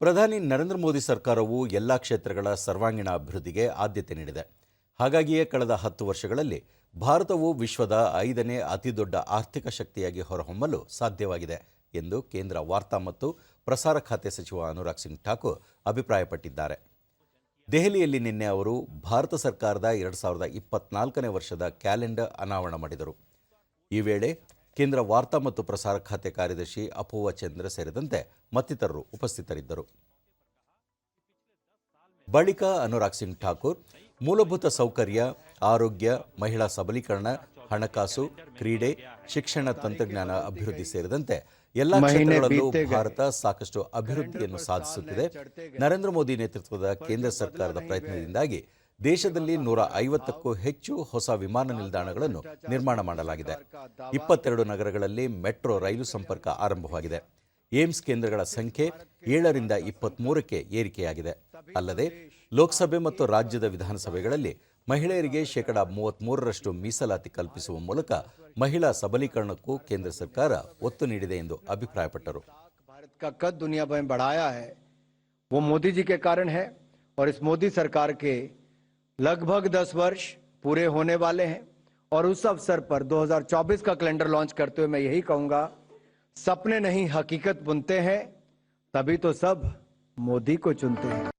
ಪ್ರಧಾನಿ ನರೇಂದ್ರ ಮೋದಿ ಸರ್ಕಾರವು ಎಲ್ಲ ಕ್ಷೇತ್ರಗಳ ಸರ್ವಾಂಗೀಣ ಅಭಿವೃದ್ಧಿಗೆ ಆದ್ಯತೆ ನೀಡಿದೆ. ಹಾಗಾಗಿಯೇ ಕಳೆದ ಹತ್ತು ವರ್ಷಗಳಲ್ಲಿ ಭಾರತವು ವಿಶ್ವದ ಐದನೇ ಅತಿದೊಡ್ಡ ಆರ್ಥಿಕ ಶಕ್ತಿಯಾಗಿ ಹೊರಹೊಮ್ಮಲು ಸಾಧ್ಯವಾಗಿದೆ ಎಂದು ಕೇಂದ್ರ ವಾರ್ತಾ ಮತ್ತು ಪ್ರಸಾರ ಖಾತೆ ಸಚಿವ ಅನುರಾಗ್ ಸಿಂಗ್ ಠಾಕೂರ್ ಅಭಿಪ್ರಾಯಪಟ್ಟಿದ್ದಾರೆ. ದೆಹಲಿಯಲ್ಲಿ ನಿನ್ನೆ ಅವರು ಭಾರತ ಸರ್ಕಾರದ ಎರಡು ಸಾವಿರದ ಇಪ್ಪತ್ನಾಲ್ಕನೇ ವರ್ಷದ ಕ್ಯಾಲೆಂಡರ್ ಅನಾವರಣ ಮಾಡಿದರು. ಈ ವೇಳೆ ಕೇಂದ್ರ ವಾರ್ತಾ ಮತ್ತು ಪ್ರಸಾರ ಖಾತೆ ಕಾರ್ಯದರ್ಶಿ ಅಪೂವ ಚಂದ್ರ ಸೇರಿದಂತೆ ಮತ್ತಿತರರು ಉಪಸ್ಥಿತರಿದ್ದರು. ಬಳಿಕ ಅನುರಾಗ್ ಸಿಂಗ್ ಠಾಕೂರ್ ಮೂಲಭೂತ ಸೌಕರ್ಯ ಆರೋಗ್ಯ ಮಹಿಳಾ ಸಬಲೀಕರಣ ಹಣಕಾಸು ಕ್ರೀಡೆ ಶಿಕ್ಷಣ ತಂತ್ರಜ್ಞಾನ ಅಭಿವೃದ್ಧಿ ಸೇರಿದಂತೆ ಎಲ್ಲ ಕ್ಷೇತ್ರಗಳಲ್ಲೂ ಭಾರತ ಸಾಕಷ್ಟು ಅಭಿವೃದ್ಧಿಯನ್ನು ಸಾಧಿಸುತ್ತಿದೆ. ನರೇಂದ್ರ ಮೋದಿ ನೇತೃತ್ವದ ಕೇಂದ್ರ ಸರ್ಕಾರದ ಪ್ರಯತ್ನದಿಂದಾಗಿ ದೇಶದಲ್ಲಿ ನೂರ ಐವತ್ತಕ್ಕೂ ಹೆಚ್ಚು ಹೊಸ ವಿಮಾನ ನಿಲ್ದಾಣಗಳನ್ನು ನಿರ್ಮಾಣ ಮಾಡಲಾಗಿದೆ. ಇಪ್ಪತ್ತೆರಡು ನಗರಗಳಲ್ಲಿ ಮೆಟ್ರೋ ರೈಲು ಸಂಪರ್ಕ ಆರಂಭವಾಗಿದೆ. ಏಮ್ಸ್ ಕೇಂದ್ರಗಳ ಸಂಖ್ಯೆ ಏಳರಿಂದ ಇಪ್ಪತ್ಮೂರಕ್ಕೆ ಏರಿಕೆಯಾಗಿದೆ. ಅಲ್ಲದೆ ಲೋಕಸಭೆ ಮತ್ತು ರಾಜ್ಯದ ವಿಧಾನಸಭೆಗಳಲ್ಲಿ ಮಹಿಳೆಯರಿಗೆ ಶೇಕಡಾ ಮೂವತ್ಮೂರರಷ್ಟು ಮೀಸಲಾತಿ ಕಲ್ಪಿಸುವ ಮೂಲಕ ಮಹಿಳಾ ಸಬಲೀಕರಣಕ್ಕೂ ಕೇಂದ್ರ ಸರ್ಕಾರ ಒತ್ತು ನೀಡಿದೆ ಎಂದು ಅಭಿಪ್ರಾಯಪಟ್ಟರು. ಭಾರತ ಮೋದಿ ಜಿ ಕಾರಣ ಮೋದಿ ಸರ್ಕಾರಕ್ಕೆ लगभग 10 वर्ष पूरे होने वाले हैं और उस अवसर पर 2024 का कैलेंडर लॉन्च करते हुए मैं यही कहूँगा, सपने नहीं हकीकत बुनते हैं, तभी तो सब मोदी को चुनते हैं।